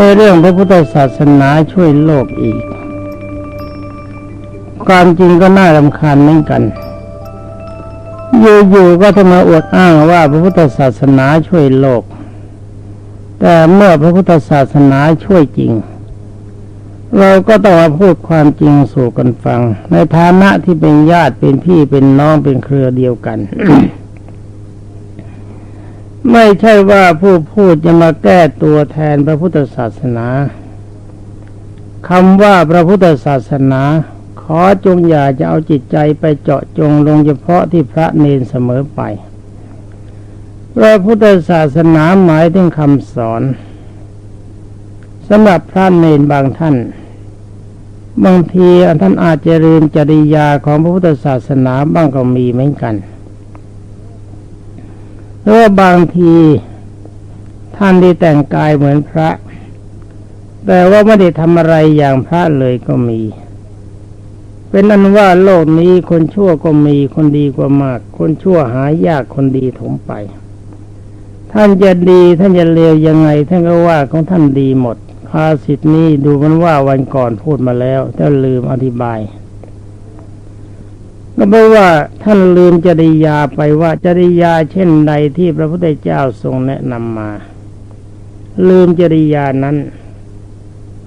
ในเรื่องพระพุทธศาสนาช่วยโลกอีก ความจริงก็น่ารำคาญเหมือนกัน อยู่ๆก็จะมาอวดอ้างว่าพระพุทธศาสนาช่วยโลก แต่เมื่อพระพุทธศาสนาช่วยจริง เราก็ต้องมาพูดความจริงสู่กันฟัง ในฐานะที่เป็นญาติเป็นพี่เป็นน้องเป็นเครือเดียวกัน ไม่ใช่ว่าผู้พูดจะมาแก้ตัวแทนพระพุทธศาสนาคำว่าพระพุทธศาสนา ขอจงอย่าจะเอาจิตใจไปเจาะจงลงเฉพาะที่พระเนนเสมอไป พระพุทธศาสนาหมายถึงคำสอนสำหรับพระเนนบางท่าน บางทีท่านอาจจะลืมจริยาของพระพุทธศาสนาบ้างก็มีเหมือนกัน หรือว่าบางทีท่านที่แต่งกายเหมือนพระ แต่ว่าไม่ได้ทำอะไรอย่างพระเลยก็มี เป็นนั้นว่าโลกนี้คนชั่วก็มีคนดีกว่ามาก คนชั่วหายากคนดีถมไป ท่านจะดีท่านจะเลวยังไง ท่านก็ว่าของท่านดีหมดภาสิทธินี้ดูมันว่าวันก่อนพูดมาแล้วแต่ลืมอธิบาย ก็แปลว่าท่านลืมจริยาไปว่าจริยาเช่นใดที่พระพุทธเจ้าทรงแนะนำมา ลืมจริยานั้น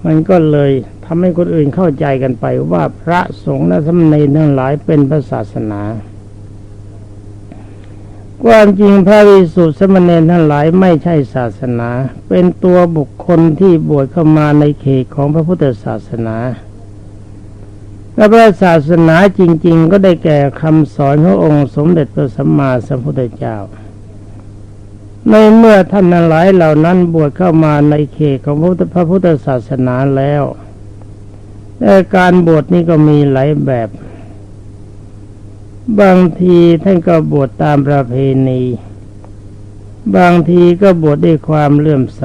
มันก็เลยทำให้คนอื่นเข้าใจกันไปว่าพระสงฆ์และสมณีทั้งหลายเป็นพระศาสนาความจริงพระวิสุทธิสมณีทั้งหลายไม่ใช่ศาสนา เป็นตัวบุคคลที่บวชเข้ามาในเขตของพระพุทธศาสนา และพระศาสนาจริง ๆ ก็ได้แก่คำสอนขององค์สมเด็จพระสัมมาสัมพุทธเจ้า ในเมื่อท่านหลายเหล่านั้นบวชเข้ามาในเขตของพระพุทธศาสนาแล้วแต่การบวชนี่ก็มีหลายแบบ บางทีท่านก็บวชตามประเพณี บางทีก็บวชด้วยความเลื่อมใส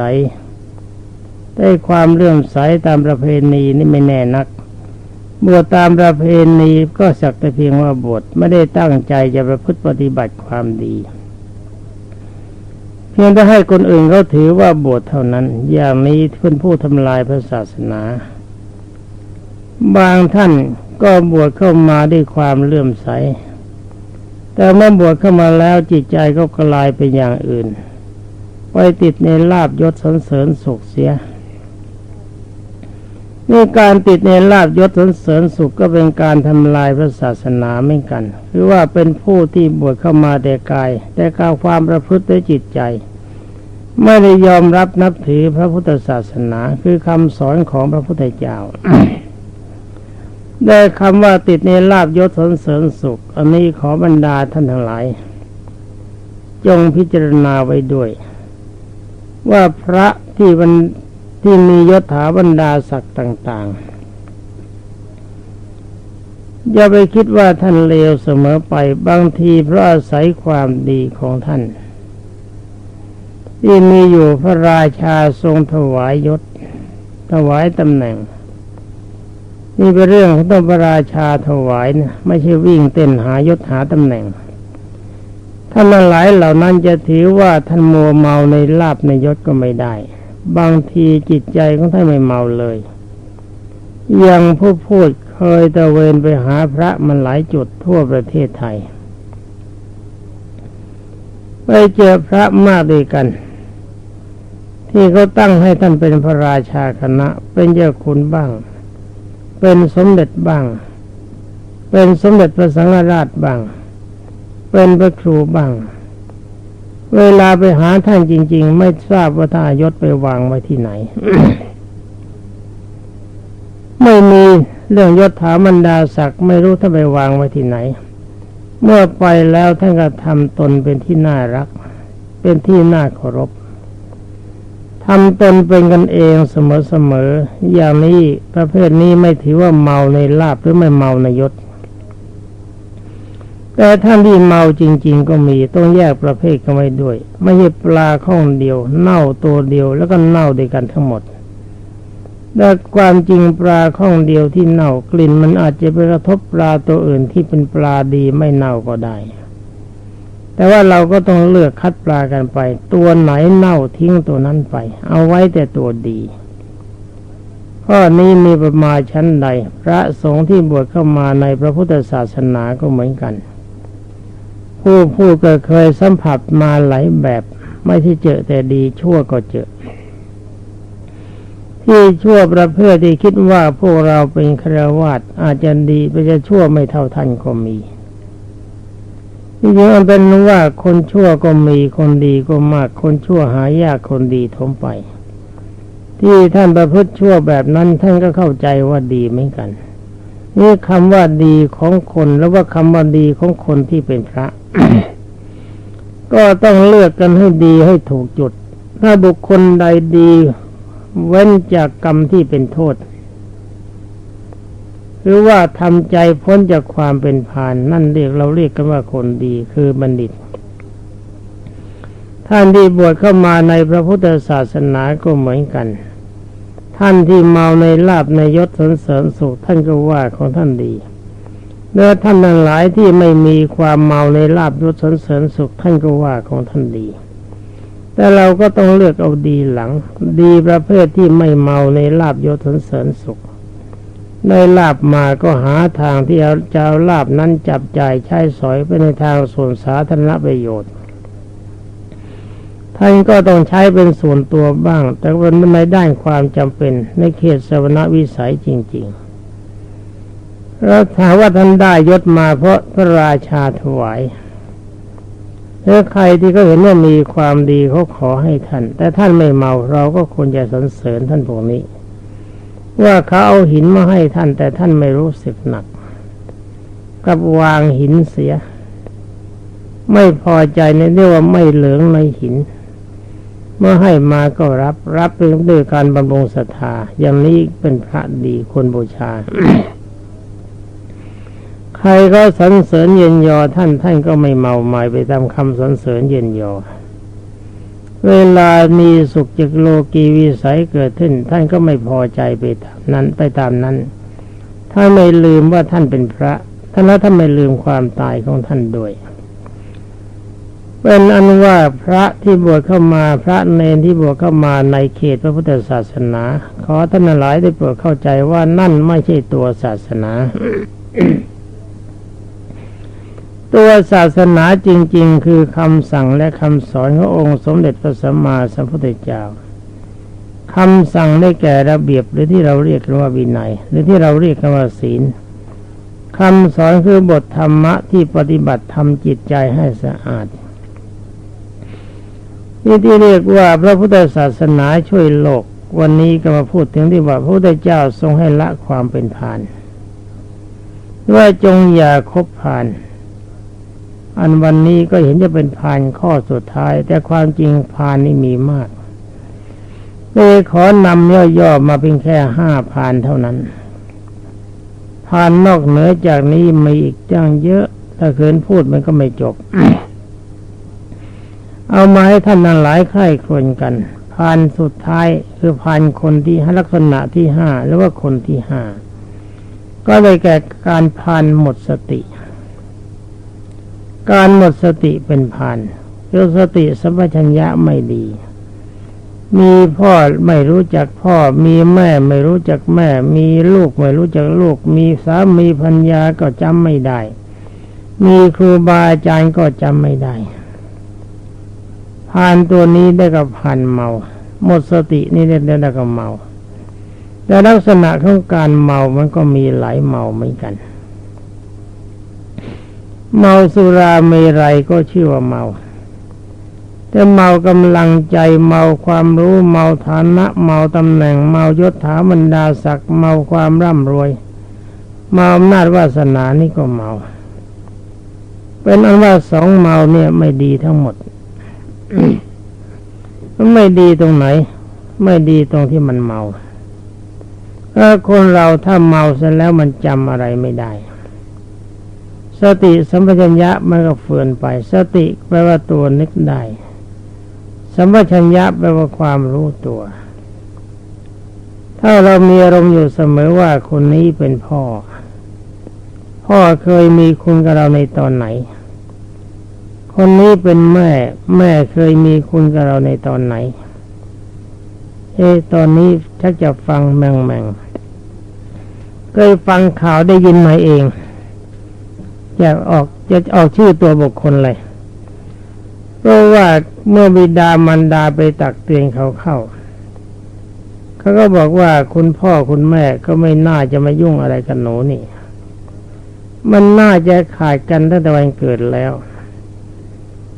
ได้ความเลื่อมใสตามประเพณีนี่ไม่แน่นัก บวชตามประเพณีก็สักแต่เพียงว่าบวชไม่ได้ตั้งใจจะประพฤติปฏิบัติความดี เพียงแต่ให้คนอื่นเขาถือว่าบวชเท่านั้น อย่างนี้เพื่อนผู้ทำลายพระศาสนา บางท่านก็บวชเข้ามาด้วยความเลื่อมใส แต่เมื่อบวชเข้ามาแล้วจิตใจก็กลายเป็นอย่างอื่น ไปติดในลาบยศสรรเสริญสุขเสีย นี่การติดในลาบยศสรรเสริญสุขก็เป็นการทำลายพระศาสนาเหมือนกันคือว่าเป็นผู้ที่บวชเข้ามาแต่กาย แต่กาวความประพฤติจิตใจ ไม่ได้ยอมรับนับถือพระพุทธศาสนาคือคำสอนของพระพุทธเจ้าได้คำว่าติดในลาบยศสนเสริญสุข อันนี้ขอบรรดาท่านทั้งหลาย จงพิจารณาไว้ด้วย ว่าพระที่มัน ที่มียศถาบรรดาศักดิ์ต่าง ๆ อย่าไปคิดว่าท่านเลวเสมอไปบางทีเพราะอาศัยความดีของท่าน ที่มีอยู่พระราชาทรงถวายยศ ถวายตำแหน่ง นี่เป็นเรื่องของต้องพระราชาถวายนะไม่ใช่วิ่งเต้นหายศหาตำแหน่งท่านหลายเหล่านั้นจะถือว่าท่านมัวเมาในลาบในยศก็ไม่ได้ บางทีจิตใจของท่านไม่เมาเลยย่างผู้พูดเคยตะเวนไปหาพระมันหลายจุดทั่วประเทศไทย ไปเจอพระมากด้วยกัน ที่เขาตั้งให้ท่านเป็นพระราชาคณะ เป็นเจ้าคุณบ้าง เป็นสมเด็จบ้าง เป็นสมเด็จพระสังฆราชบ้าง เป็นพระครูบ้าง เวลาไปหาท่านจริง ๆ ไม่ทราบว่าท่านยศไปวางไว้ที่ไหน ไม่มีเรื่องยศถาบรรดาศักดิ์ไม่รู้ท่านไปวางไว้ที่ไหน เมื่อไปแล้วท่านก็ทำตนเป็นที่น่ารัก เป็นที่น่าเคารพทำตนเป็นกันเองเสมอๆอย่างนี้ประเภทนี้ไม่ถือว่าเมาในลาบหรือไม่เมาในยศ แต่ท่านที่เมาจริง ๆ ก็มีต้องแยกประเภทกันไว้ด้วย ไม่ใช่ปลาข้องเดียว เน่าตัวเดียวแล้วก็เน่าด้วยกันทั้งหมดแต่ความจริงปลาข้องเดียวที่เน่ากลิ่นมันอาจจะไปกระทบปลาตัวอื่นที่เป็นปลาดีไม่เน่าก็ได้ แต่ว่าเราก็ต้องเลือกคัดปลากันไป ตัวไหนเน่าทิ้งตัวนั้นไป เอาไว้แต่ตัวดีข้อนี้มีประมาณชั้นใด พระสงฆ์ที่บวชเข้ามาในพระพุทธศาสนาก็เหมือนกัน ผู้ผู้ก็เคยสัมผัสมาหลายแบบ ไม่ที่เจอแต่ดีชั่วก็เจอ ที่ชั่วประเภทที่คิดว่าพวกเราเป็นครวาตอาจจะดีไปจะชั่วไม่เท่าท่านก็มีที่จริงเป็นว่าคนชั่วก็มีคนดีก็มาก คนชั่วหายากคนดีทมไป ที่ท่านประพฤติชั่วแบบนั้นท่านก็เข้าใจว่าดีเหมือนกันนี่คำว่าดีของคนแล้วว่าคำว่าดีของคนที่เป็นพระ ก็ต้องเลือกกันให้ดีให้ถูกจุด ถ้าบุคคลใดดี เว้นจากกรรมที่เป็นโทษ หรือว่าทำใจพ้นจากความเป็นพานนั่นเรียกเราเรียกกันว่าคนดีคือบัณฑิต ท่านที่บวชเข้ามาในพระพุทธศาสนาก็เหมือนกัน ท่านที่เมาในลาบในยศสนเสริญสุขท่านก็ว่าของท่านดี เนื้อท่านทั้งหลายที่ไม่มีความเมาในลาบยศสนเสริญสุขท่านก็ว่าของท่านดี แต่เราก็ต้องเลือกเอาดีหลัง ดีประเภทที่ไม่เมาในลาบยศสนเสริญสุขได้ลาบมาก็หาทางที่เอาจะเอาลาบนั้นจับจ่ายใช้สอยไปในทางส่วนสาธารณประโยชน์ ท่านก็ต้องใช้เป็นส่วนตัวบ้าง แต่เป็นในด้านความจำเป็นในเขตสวรรวิสัยจริง ๆ แล้วถามว่าท่านได้ยศมาเพราะพระราชาถวายถ้าใครที่เขาเห็นว่ามีความดีเขาขอให้ท่าน แต่ท่านไม่เมาเราก็ควรจะสรรเสริญท่านพวกนี้ ว่าเขาเอาหินมาให้ท่าน แต่ท่านไม่รู้สึกหนัก กับวางหินเสีย ไม่พอใจในเรื่องว่าไม่เหลืองในหิน เมื่อให้มาก็รับรับด้วยการบำรุงศรัทธาอย่างนี้เป็นพระดีคนบูชา ใครก็สรรเสริญเย็นยอท่านท่านก็ไม่เมาหมายไปตามคำสรรเสริญเย็นยอ เวลามีสุขจากโลกีวิสัยเกิดขึ้น ท่านก็ไม่พอใจไปตามนั้นไปตามนั้น ถ้าไม่ลืมว่าท่านเป็นพระท่านแล้วท่านไม่ลืมความตายของท่านด้วยเป็นอันว่าพระที่บวชเข้ามาพระเนนที่บวชเข้ามาในเขตพระพุทธศาสนา ขอท่านหลายได้โปรดเข้าใจว่านั่นไม่ใช่ตัวศาสนา ตัวศาสนาจริง ๆ คือคำสั่งและคำสอนขององค์สมเด็จพระสัมมาสัมพุทธเจ้าคำสั่งได้แก่ระเบียบหรือที่เราเรียกกันว่าวินัย หรือที่เราเรียกกันว่าศีลคำสอนคือบทธรรมะที่ปฏิบัติทำจิตใจให้สะอาดนี่ที่เรียกว่าพระพุทธศาสนาช่วยโลก วันนี้ก็มาพูดถึงที่ว่าพระพุทธเจ้าทรงให้ละความเป็นพานว่าจงอย่าคบพาน อันวันนี้ก็เห็นจะเป็นพานข้อสุดท้าย แต่ความจริงพานนี่มีมากเลยขอนำย่อๆมาเป็นแค่ห้าพานเท่านั้นพานนอกเหนือจากนี้มีอีกจ้างเยอะ ถ้าเขินพูดมันก็ไม่จบ เอามาให้ท่านนั้นหลายใคร่ครวญกันพานสุดท้ายคือพานคนที่ลักษณะที่ห้าหรือว่าคนที่ห้าก็เลยแก่การพานหมดสติ การหมดสติเป็นพานคือสติสัมปชัญญะไม่ดี มีพ่อไม่รู้จักพ่อ มีแม่ไม่รู้จักแม่ มีลูกไม่รู้จักลูก มีสามีพัญญาก็จำไม่ได้ มีครูบาอาจารย์ก็จำไม่ได้พานตัวนี้ได้กับพานเมา หมดสตินี่ได้ได้กับเมาแต่ลักษณะของการเมามันก็มีหลายเมาเหมือนกัน เมาสุราเมรัยก็ชื่อว่าเมา แต่เมากำลังใจเมาความรู้เมาฐานะ เมาตำแหน่ง เมายศถาบรรดาศักดิ์เมาความร่ำรวย เมาอำนาจวาสนานี่ก็เมา เป็นอันว่าสองเมาเนี่ยไม่ดีทั้งหมดมันไม่ดีตรงไหน ไม่ดีตรงที่มันเมาถ้าคนเราถ้าเมาเสร็จแล้วมันจำอะไรไม่ได้ สติสัมปชัญญะมันก็เฟื่อนไป สติแปลว่าตัวนึกได้สัมปชัญญะแปลว่าความรู้ตัว ถ้าเรามีอารมณ์อยู่เสมอว่าคนนี้เป็นพ่อ พ่อเคยมีคุณกับเราในตอนไหน คนนี้เป็นแม่ แม่เคยมีคุณกับเราในตอนไหน เอะตอนนี้ชักจะฟังแมงแมงเคยฟังข่าวได้ยินมาเอง อยากออกจะออกชื่อตัวบุคคลเลยเพราะว่าเมื่อบิดามารดาไปตักเตือนเขาเข้า เขาก็บอกว่าคุณพ่อคุณแม่ก็ไม่น่าจะมายุ่งอะไรกับหนูนี่ มันน่าจะขาดกันตั้งแต่วันเกิดแล้ว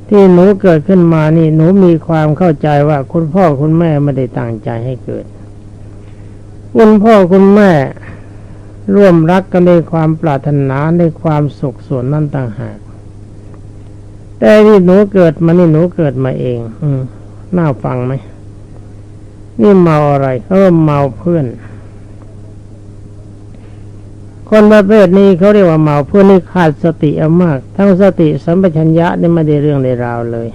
ที่หนูเกิดขึ้นมานี่ หนูมีความเข้าใจว่าคุณพ่อคุณแม่ไม่ได้ตั้งใจให้เกิด คุณพ่อคุณแม่ ร่วมรักกันในความปรารถนาในความสุขส่วนนั่นต่างหาก แต่ที่หนูเกิดมานี่หนูเกิดมาเอง อืมน่าฟังไหมนี่เมาอะไรเขาเมาเพื่อน คนประเภทนี้เขาเรียกว่าเมาเพื่อนนี่ขาดสติอามาก ทั้งสติสัมปชัญญะนี่ไม่ได้เรื่องในราวเลย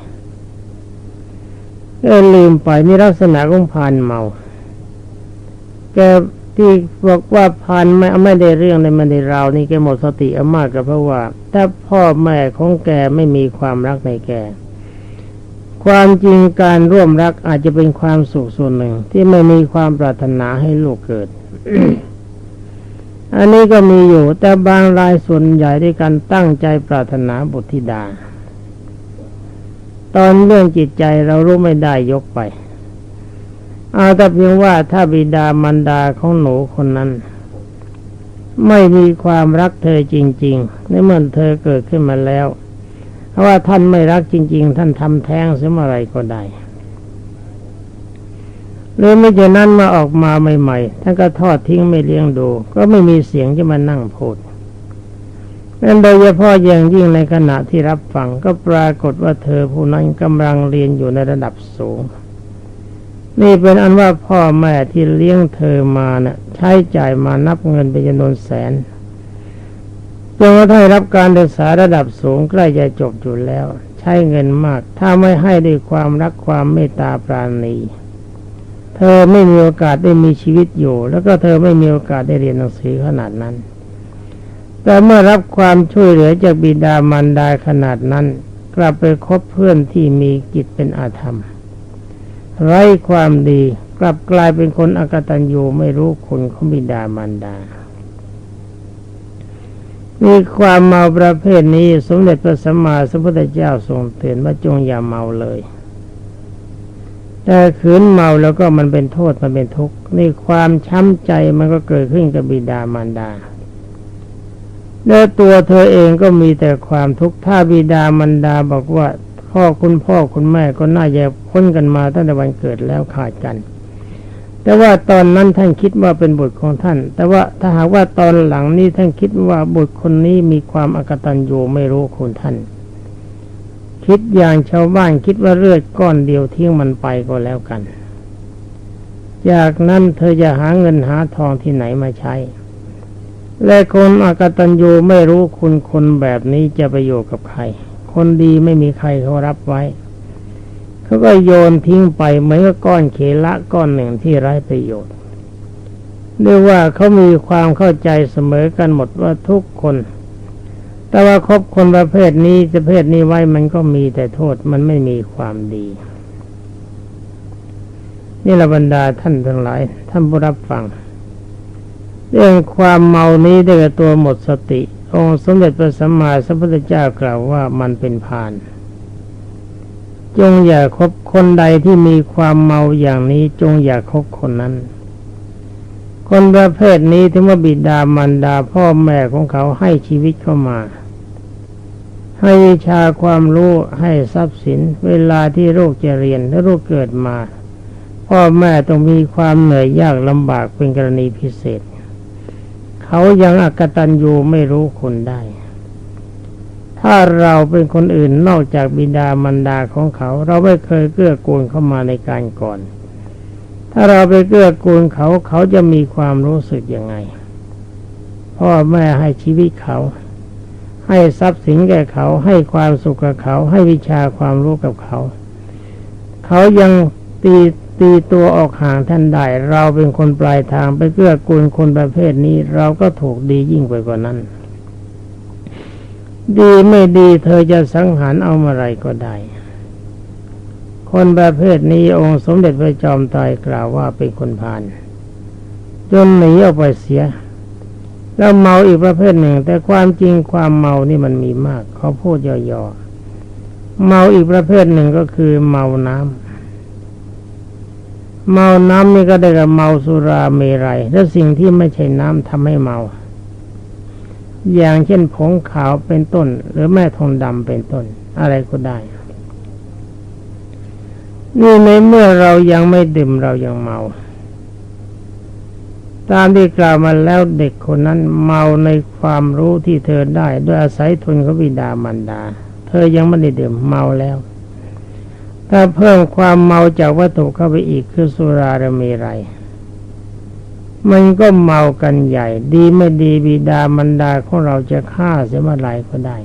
เก็ลืมไปนี่ลักษณะของพานเมา แก ที่บอกว่าพานไม่ไม่ได้เรื่องในไม่ได้ราวนี่แกหมดสติอามากก็เพราะว่า ถ้าพ่อแม่ของแกไม่มีความรักในแก ความจริงการร่วมรักอาจจะเป็นความสุขส่วนหนึ่ง ที่ไม่มีความปรารถนาให้ลูกเกิด อันนี้ก็มีอยู่ แต่บางรายส่วนใหญ่ด้วยกันตั้งใจปรารถนาบุตรธิดา ตอนเรื่องจิตใจเรารู้ไม่ได้ยกไป เอาแต่เพียงว่าถ้าบิดามารดาของหนูคนนั้น ไม่มีความรักเธอจริง ๆ ในเมื่อเธอเกิดขึ้นมาแล้วเพราะว่าท่านไม่รักจริง ๆ ท่านทำแท้งเสียเมื่อไรก็ได้หรือไม่เช่นนั้นมาออกมาใหม่ๆท่านก็ทอดทิ้งไม่เลี้ยงดู ก็ไม่มีเสียงจะมานั่งพูดนั่นโดยเฉพาะอย่างยิ่งในขณะที่รับฟังก็ปรากฏว่าเธอผู้นั้นกำลังเรียนอยู่ในระดับสูง นี่เป็นอันว่าพ่อแม่ที่เลี้ยงเธอมาเนะ่ะ ใช้จ่ายมานับเงินเป็นจำนวนแสนจนกระทั่งรับการศึกษาระดับสูงใกล้จะจบอยู่แล้ว ใช้เงินมาก ถ้าไม่ให้ด้วยความรักความเมตตาปราณีเธอไม่มีโอกาสได้มีชีวิตอยู่ แล้วก็เธอไม่มีโอกาสได้เรียนหนังสือขนาดนั้น แต่เมื่อรับความช่วยเหลือจากบิดามารดาขนาดนั้น กลับไปคบเพื่อนที่มีกิจเป็นอาธรรม ไร้ความดีกลับกลายเป็นคนอกตัญญูไม่รู้คุณของบิดามารดา มีความเมาประเภทนี้สมเด็จพระสัมมาสัมพุทธเจ้าทรงเตือนว่าจงอย่าเมาเลย แต่ขืนเมาแล้วก็มันเป็นโทษมันเป็นทุกข์นี่ความช้ำใจมันก็เกิดขึ้นกับบิดามารดาและตัวเธอเองก็มีแต่ความทุกข์ถ้าบิดามารดาบอกว่า พ่อคุณพ่อคุณแม่ก็น่าจะพ้นกันมาตั้งแต่วันเกิดแล้วขาดกัน แต่ว่าตอนนั้นท่านคิดว่าเป็นบุตรของท่าน แต่ว่าถ้าหากว่าตอนหลังนี้ท่านคิดว่าบุตรคนนี้มีความอกตัญญูไม่รู้คุณท่าน คิดอย่างชาวบ้านคิดว่าเลือดก้อนเดียวเทิ้งมันไปก็แล้วกัน จากนั้นเธอจะหาเงินหาทองที่ไหนมาใช้และคนอกตัญญูไม่รู้คุณคนแบบนี้จะประโยชน์กับใคร คนดีไม่มีใครเขารับไว้ เขาก็โยนทิ้งไปเหมือนกับก้อนเขละก้อนหนึ่งที่ไร้ประโยชน์เรียกว่าเขามีความเข้าใจเสมอกันหมดว่าทุกคน แต่ว่าคบคนประเภทนี้ประเภทนี้ไว้มันก็มีแต่โทษมันไม่มีความดี นี่ละบรรดาท่านทั้งหลาย ท่านผู้รับฟัง เรื่องความเมานี้ได้กับตัวหมดสติ องค์สมเด็จพระสัมมาสัมพุทธเจ้ากล่าวว่ามันเป็นพาน จงอย่าคบคนใดที่มีความเมาอย่างนี้จงอย่าคบคนนั้น คนประเภทนี้ที่ว่าบิดามารดาพ่อแม่ของเขาให้ชีวิตเข้ามา ให้วิชาความรู้ให้ทรัพย์สิน เวลาที่ลูกจะเรียนและลูกเกิดมา พ่อแม่ต้องมีความเหนื่อยยากลำบากเป็นกรณีพิเศษ เขายังอักตัญญูไม่รู้คุณได้ ถ้าเราเป็นคนอื่นนอกจากบิดามารดาของเขา เราไม่เคยเกื้อกูลเข้ามาในการก่อน ถ้าเราไปเกื้อกูลเขาเขาจะมีความรู้สึกยังไงพ่อแม่ให้ชีวิตเขา ให้ทรัพย์สินแก่เขา ให้ความสุขกับเขา ให้วิชาความรู้กับเขา เขายังตี ตีตัวออกห่างท่านได้ เราเป็นคนปลายทางไปเกื้อกูลคนประเภทนี้ เราก็ถูกดียิ่งไปกว่านั้น ดีไม่ดีเธอจะสังหารเอามาไรก็ได้ คนประเภทนี้องค์สมเด็จพระจอมไตรกล่าวว่าเป็นคนพาลจนหนีออกไปเสีย แล้วเมาอีกประเภทหนึ่ง แต่ความจริงความเมานี่มันมีมาก เขาพูดย่อๆเมาอีกประเภทหนึ่งก็คือเมาน้ำ เมาน้ำนี่ก็ได้กับเมาสุราเมรัยและสิ่งที่ไม่ใช่น้ำทำให้เมา อย่างเช่นผงขาวเป็นต้น หรือแม่ทองดำเป็นต้น อะไรก็ได้ นี่ในเมื่อเรายังไม่ดื่มเรายังเมา ตามที่กล่าวมาแล้วเด็กคนนั้นเมาในความรู้ที่เธอได้ ด้วยอาศัยทุนของบิดามารดา เธอยังไม่ได้ดื่มเมาแล้ว ถ้าเพิ่มความเมาจากวัตถุเข้าไปอีกคือสุราระเมรัยมันก็เมากันใหญ่ ดีไม่ดีบิดามารดาของเราจะฆ่าเสียเมื่อไรก็ได้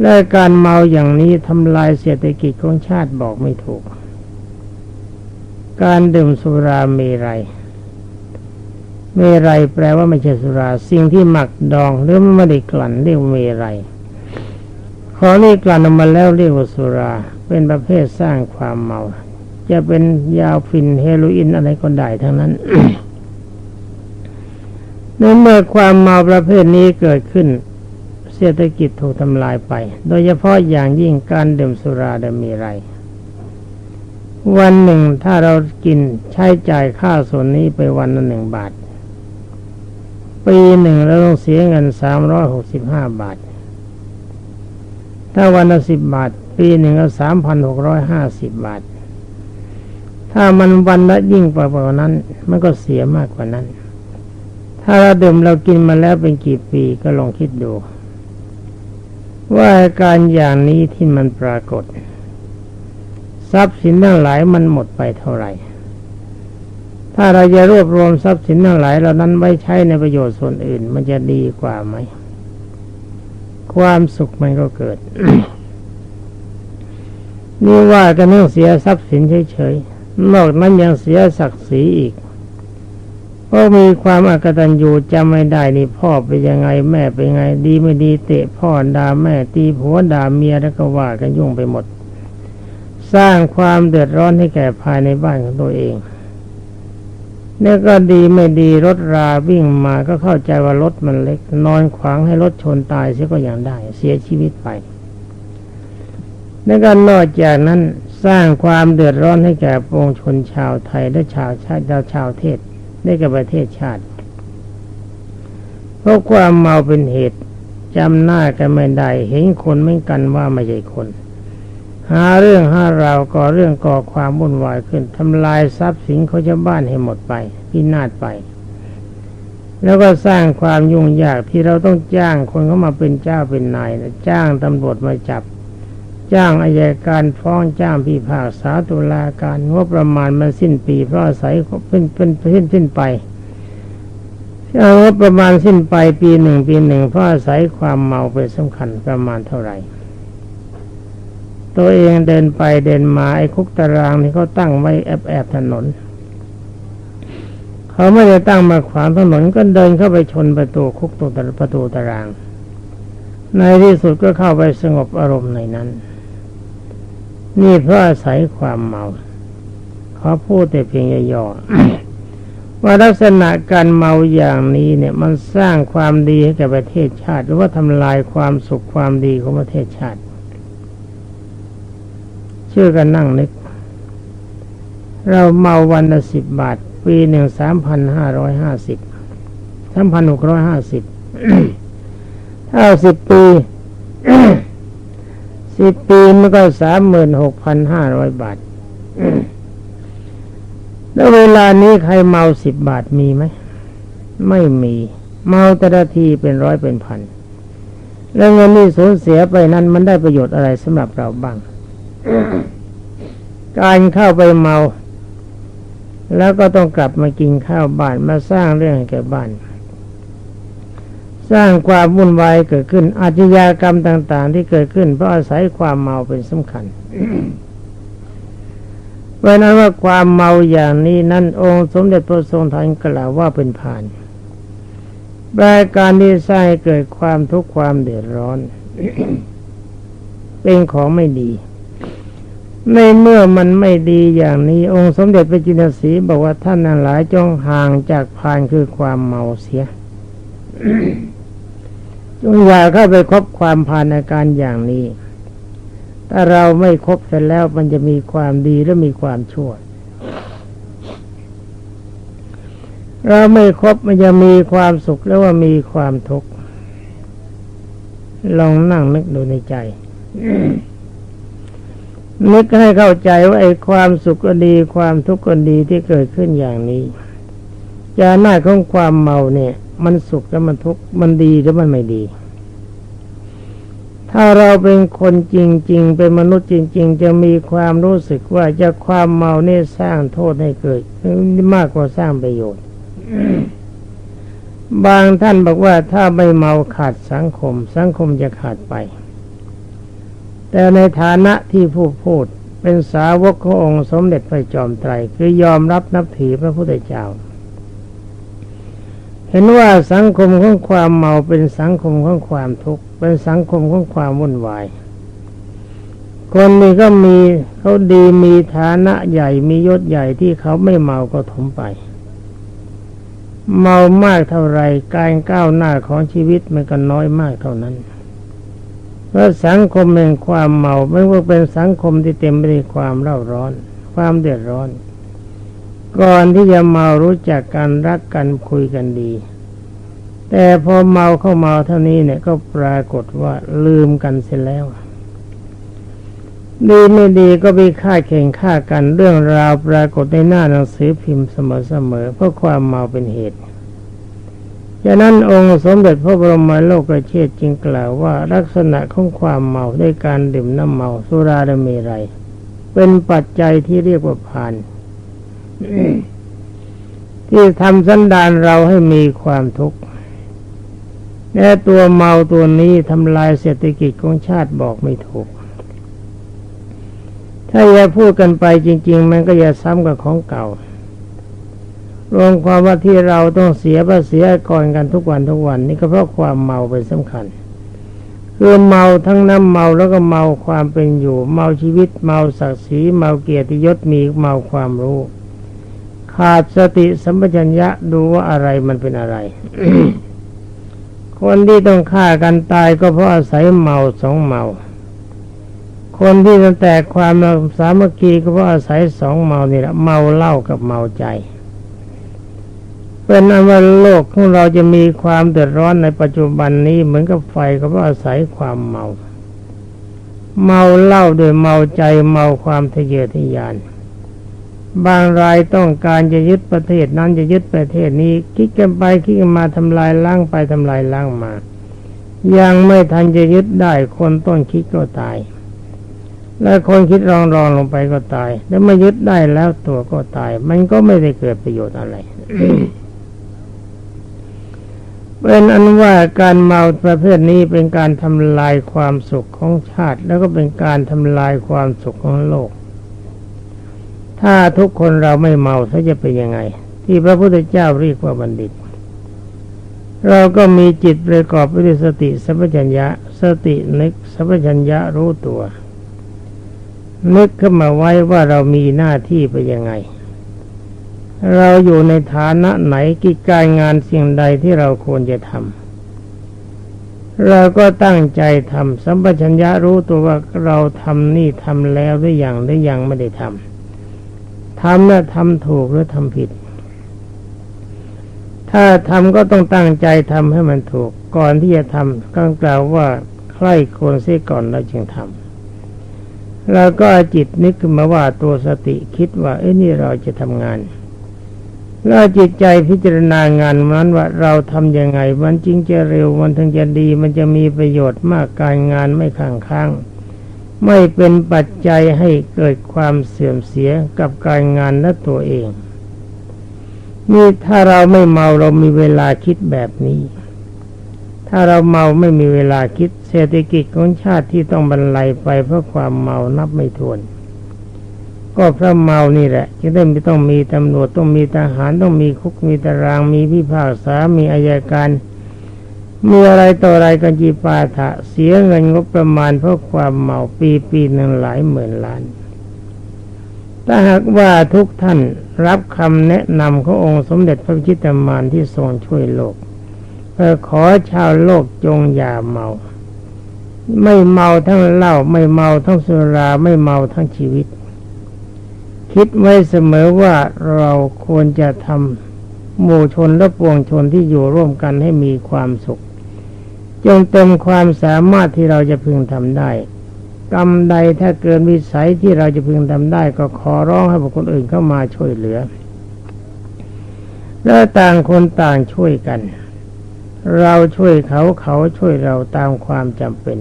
และการเมาอย่างนี้ทำลายเศรษฐกิจของชาติบอกไม่ถูก การดื่มสุราเมรัยเมรัยแปลว่าไม่ใช่สุรา สิ่งที่หมักดองหรือไม่ได้กลั่นเรียกเมรัย ของนี้กลั่นออกมาแล้วเรียกว่าสุรา เป็นประเภทสร้างความเมา จะเป็นยาฟินเฮโรอีนอะไรก็ได้ทั้งนั้นในเมื่อความเมาประเภทนี้เกิดขึ้น เศรษฐกิจถูกทำลายไป โดยเฉพาะอย่างยิ่งการดื่มสุราดมีไร วันหนึ่งถ้าเรากินใช้จ่ายค่าส่วนนี้ไปวันละหนึ่งบาท ปีหนึ่งเราต้องเสียเงินสามร้อยหกสิบห้าบาท ถ้าวันละสิบบาท ปีหนึ่งก็สามพันหกร้อยห้าสิบบาท ถ้ามันวันละยิ่งกว่านั้น มันก็เสียมากกว่านั้น ถ้าเราดื่มเรากินมาแล้วเป็นกี่ปีก็ลองคิดดู ว่าการอย่างนี้ที่มันปรากฏ ทรัพย์สินทั้งหลายมันหมดไปเท่าไหร่ถ้าเราจะรวบรวมทรัพย์สินทั้งหลายเหล่านั้นไว้ใช้ในประโยชน์ส่วนอื่น มันจะดีกว่าไหม ความสุขมันก็เกิด นี่ว่ากันเรื่องเสียทรัพย์สินเฉยๆ นอกนั้นยังเสียศักดิ์ศรีอีกเพราะมีความอากตันยูจำไม่ได้นี่พ่อเป็นยังไงแม่เป็นยังไง ดีไม่ดีเตะพ่อด่าแม่ตีผัวด่าเมียแล้วก็ว่ากันยุ่งไปหมด สร้างความเดือดร้อนให้แก่ภายในบ้านของตัวเอง เนี่ยก็ดีไม่ดีรถราวิ่งมาก็เข้าใจว่ารถมันเล็ก นอนขวางให้รถชนตายเสียก็อย่างได้ เสียชีวิตไปแล้วก็นอกจากนั้นสร้างความเดือดร้อนให้แก่ปวงชนชาวไทยและชาวชาติชาวเทศได้กับประเทศชาติ เพราะความเมาเป็นเหตุจำหน้ากันไม่ได้เห็นคนไม่กันว่าไม่ใช่คน หาเรื่องหาราวก่อเรื่องก่อความวุ่นวายขึ้นทำลายทรัพย์สินเขาชาวบ้านให้หมดไปพินาศไป แล้วก็สร้างความยุ่งยากที่เราต้องจ้างคนเข้ามาเป็นเจ้าเป็นนายจ้างตำรวจมาจับ จ้างอายการฟ้องจ้างพิพากษาตุลาการงบประมาณมันสิ้นปี เพราะอาศัยเป็นเป็นสิ้นสิ้นไปเอางบประมาณสิ้นไปปีหนึ่งปีหนึ่งเพราะอาศัยความเมาเป็นสำคัญประมาณเท่าไหร่ ตัวเองเดินไปเดินมาไอ้คุกตารางนี่เขาตั้งไว้แอบแอบถนน เขาไม่ได้ตั้งมาขวางถนนก็เดินเข้าไปชนประตูคุกตัวประตูตาราง ในที่สุดก็เข้าไปสงบอารมณ์ในนั้น นี่เพราะอาศัยความเมาเขาพูดแต่เพียงย่อๆว่าลักษณะการเมาอย่างนี้เนี่ยมันสร้างความดีให้แก่ประเทศชาติ หรือว่าทำลายความสุขความดีของประเทศชาติ ชื่อกันนั่งนึก เราเมาวันละสิบบาท ปีหนึ่งสามพันห้าร้อยห้าสิบสามพันหกร้อยห้าสิบถ้าสิบปีสิบปีมันก็สามหมื่นหกพันห้าร้อยบาท แล้วเวลานี้ใครเมาสิบบาทมีไหม ไม่มี เมาแต่ละทีเป็นร้อยเป็นพัน แล้วเงินนี่สูญเสียไปนั้นมันได้ประโยชน์อะไรสำหรับเราบ้าง การเข้าไปเมา แล้วก็ต้องกลับมากินข้าวบ้านมาสร้างเรื่องให้แก่บ้าน สร้างความวุ่นวายเกิดขึ้นอาชญากรรมต่าง ๆ ที่เกิดขึ้นเพราะอาศัยความเมาเป็นสำคัญเพราะนั้นว่าความเมาอย่างนี้นั่นองค์สมเด็จพระทรงทันกล่าวว่าเป็นผ่านรายการที่สร้างเกิดความทุกข์ความเดือดร้อน เป็นของไม่ดี ในเมื่อมันไม่ดีอย่างนี้ องค์สมเด็จพระจินสีบอกว่าท่านนั้นหลายจงห่างจากพานคือความเมาเสียจงอย่าเข้าไปคบความพานอาการอย่างนี้ ถ้าเราไม่คบเสร็จแล้วมันจะมีความดีและมีความชั่ว เราไม่ครบมันจะมีความสุขแล้วว่ามีความทุกข์ ลองนั่งนึกดูในใจ นึกให้เข้าใจว่าไอ้ความสุขก็ดีความทุกข์ก็ดีที่เกิดขึ้นอย่างนี้ยาหน้าของความเมาเนี่ย มันสุขแล้วมันทุกข์มันดีแล้วมันไม่ดี ถ้าเราเป็นคนจริง ๆ เป็นมนุษย์จริง ๆ จะมีความรู้สึกว่าจะความเมาเนี่ยสร้างโทษให้เกิดมากกว่าสร้างประโยชน์ บางท่านบอกว่าถ้าไม่เมาขาดสังคม สังคมจะขาดไป แต่ในฐานะที่ผู้พูดเป็นสาวกขององค์สมเด็จพระจอมไตรคือยอมรับนับถือพระพุทธเจ้า เห็นว่าสังคมของความเมาเป็นสังคมของความทุกข์เป็นสังคมของความวุ่นวาย คนนี้ก็มีเขาดีมีฐานะใหญ่มียศใหญ่ที่เขาไม่เมาก็ถมไป เมามากเท่าไรการก้าวหน้าของชีวิตมันก็น้อยมากเท่านั้น เพราะสังคมแห่งความเมาไม่ว่าเป็นสังคมที่เต็มไปด้วยความเร่าร้อน ความเดือดร้อน ก่อนที่จะเมารู้จักกันรักกันคุยกันดี แต่พอเมาเข้าเมาเท่านี้เนี่ยก็ปรากฏว่าลืมกันเสียแล้วดีไม่ดีก็ไปฆ่าแข่งฆ่ากันเรื่องราวปรากฏในหน้าหนังสือพิมพ์เสมอๆเพราะความเมาเป็นเหตุ ฉะนั้นองค์สมเด็จพระบรมโลกเชษจึงกล่าวว่าลักษณะของความเมาด้วยการดื่มน้ำเมาสุราดมรัยเป็นปัจจัยที่เรียกว่าพานที่ทำสันดานเราให้มีความทุกข์และตัวเมาตัวนี้ทำลายเศรษฐกิจของชาติบอกไม่ถูก ถ้าอย่าพูดกันไปจริง ๆ มันก็อย่าซ้ำกับของเก่า รวมความว่าที่เราต้องเสียภาษีก่อนกันทุกวันทุกวัน นี่ก็เพราะความเมาเป็นสำคัญคือเมาทั้งน้ำเมาแล้วก็เมาความเป็นอยู่ เมาชีวิตเมาศักดิ์ศรีเมาเกียรติยศมีเมาความรู้ ขาดสติสัมปชัญญะดูว่าอะไรมันเป็นอะไร คนที่ต้องฆ่ากันตายก็เพราะอาศัยเมาสองเมา คนที่จะแตกความสามัคคีก็เพราะอาศัยสองเมานี่แหละเมาเหล้ากับเมาใจ เป็นอันว่าโลกของเราจะมีความเดือดร้อนในปัจจุบันนี้เหมือนกับไฟก็เพราะอาศัยความเมา เมาเหล้าโดยเมาใจเมาความทะเยอทะยาน บางรายต้องการจะยึดประเทศนั้นจะยึดประเทศนี้ คิดกันไปคิดกันมาทำลายล้างไปทำลายล้างมา ยังไม่ทันจะยึดได้คนต้นคิดก็ตาย และคนคิดรองรองลงไปก็ตาย แล้วมายึดได้แล้วตัวก็ตาย มันก็ไม่ได้เกิดประโยชน์อะไร เป็นอันว่าการเมาประเภทนี้เป็นการทำลายความสุขของชาติ แล้วก็เป็นการทำลายความสุขของโลก ถ้าทุกคนเราไม่เมาเขาจะเป็นยังไง ที่พระพุทธเจ้าเรียกว่าบัณฑิต เราก็มีจิตประกอบไปด้วยสติสัพพัญญะ สตินึกสัพพัญญะรู้ตัวนึกขึ้นมาไว้ว่าเรามีหน้าที่ไปยังไง เราอยู่ในฐานะไหนกิจการงานสิ่งใดที่เราควรจะทำเราก็ตั้งใจทำสัมปชัญญะรู้ตัวว่าเราทำนี่ทำแล้วหรือยังหรือยังไม่ได้ทำทำแล้วทำถูกหรือทำผิด ถ้าทำก็ต้องตั้งใจทำให้มันถูก ก่อนที่จะทำก็กล่าวว่าใคร่ควรเสียก่อนแล้วจึงทำแล้วก็จิตนึกขึ้นมาว่าตัวสติคิดว่า เอ้ยนี่เราจะทำงาน แล้วจิตใจพิจารณางานนั้นว่าเราทำยังไง มันจริงจะเร็วมันถึงจะดี มันจะมีประโยชน์มากการงานไม่ข้างค้างไม่เป็นปัจจัยให้เกิดความเสื่อมเสียกับการงานและตัวเอง นี่ถ้าเราไม่เมาเรามีเวลาคิดแบบนี้ ถ้าเราเมาไม่มีเวลาคิดเศรษฐกิจของชาติที่ต้องบรรลัยไปเพราะความเมานับไม่ถ้วน ก็เพราะเมานี่แหละจึงได้ไม่ต้องมีตำรวจต้องมีทหารต้องมีคุกมีตารางมีพิพากษา มีอายการมีอะไรต่ออะไรกันจีปาถะเสียเงินงบประมาณเพราะความเมาปีปีหนึ่งหลายหมื่นล้าน ถ้าหากว่าทุกท่านรับคำแนะนำขององค์สมเด็จพระพิชิตามารที่ทรงช่วยโลกเพื่อขอชาวโลกจงอย่าเมา ไม่เมาทั้งเหล้าไม่เมาทั้งสุราไม่เมาทั้งชีวิต คิดไว้เสมอว่าเราควรจะทำหมู่ชนและปวงชนที่อยู่ร่วมกันให้มีความสุข จงเต็มความสามารถที่เราจะพึงทำได้ กรรมใดถ้าเกินวิสัยที่เราจะพึงทำได้ ก็ขอร้องให้บุคคลอื่นเข้ามาช่วยเหลือ แล้วต่างคนต่างช่วยกัน เราช่วยเขาเขาช่วยเราตามความจำเป็น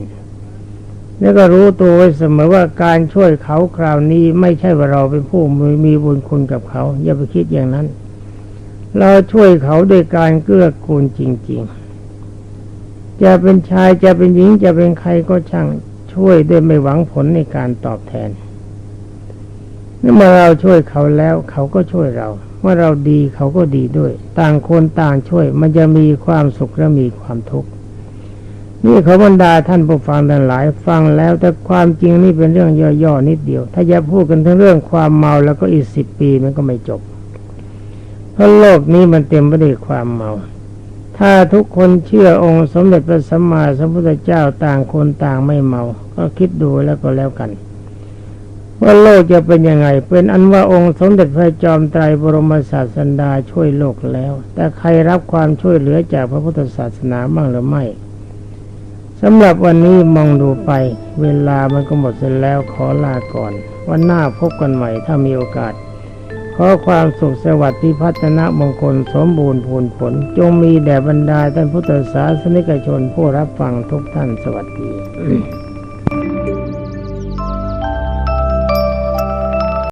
แล้วก็รู้ตัวไว้เสมอว่าการช่วยเขาคราวนี้ไม่ใช่ว่าเราเป็นผู้มีมีบุญคุณกับเขา อย่าไปคิดอย่างนั้น เราช่วยเขาด้วยการเกื้อกูลจริง ๆ จะเป็นชายจะเป็นหญิงจะเป็นใครก็ช่างช่วยด้วยไม่หวังผลในการตอบแทนเมื่อเราช่วยเขาแล้วเขาก็ช่วยเราเมื่อเราดีเขาก็ดีด้วย ต่างคนต่างช่วยมันจะมีความสุขและมีความทุกข์ นี่เขาบรรดาท่านผู้ฟังทั้งหลายฟังแล้วแต่ความจริงนี่เป็นเรื่องย่อๆนิดเดียว ถ้าจะพูดกันทั้งเรื่องความเมาแล้วก็อีกสิบปีมันก็ไม่จบ เพราะโลกนี้มันเต็มไปด้วยความเมา ถ้าทุกคนเชื่อองค์สมเด็จพระสัมมาสัมพุทธเจ้าต่างคนต่างไม่เมา ก็คิดดูแล้วก็แล้วกัน ว่าโลกจะเป็นยังไง เป็นอันว่าองค์สมเด็จพระจอมไตรบรมศาสดาช่วยโลกแล้ว แต่ใครรับความช่วยเหลือจากพระพุทธศาสนาบ้างหรือไม่ สำหรับวันนี้มองดูไป เวลามันก็หมดเสร็จแล้วขอลาก่อน วันหน้าพบกันใหม่ถ้ามีโอกาส ขอความสุขสวัสดิ์ที่พัฒนามงคลสมบูรณ์ผลผล จงมีแด่บรรดาท่านพุทธศาสนิกชนผู้รับฟังทุกท่านสวัสดี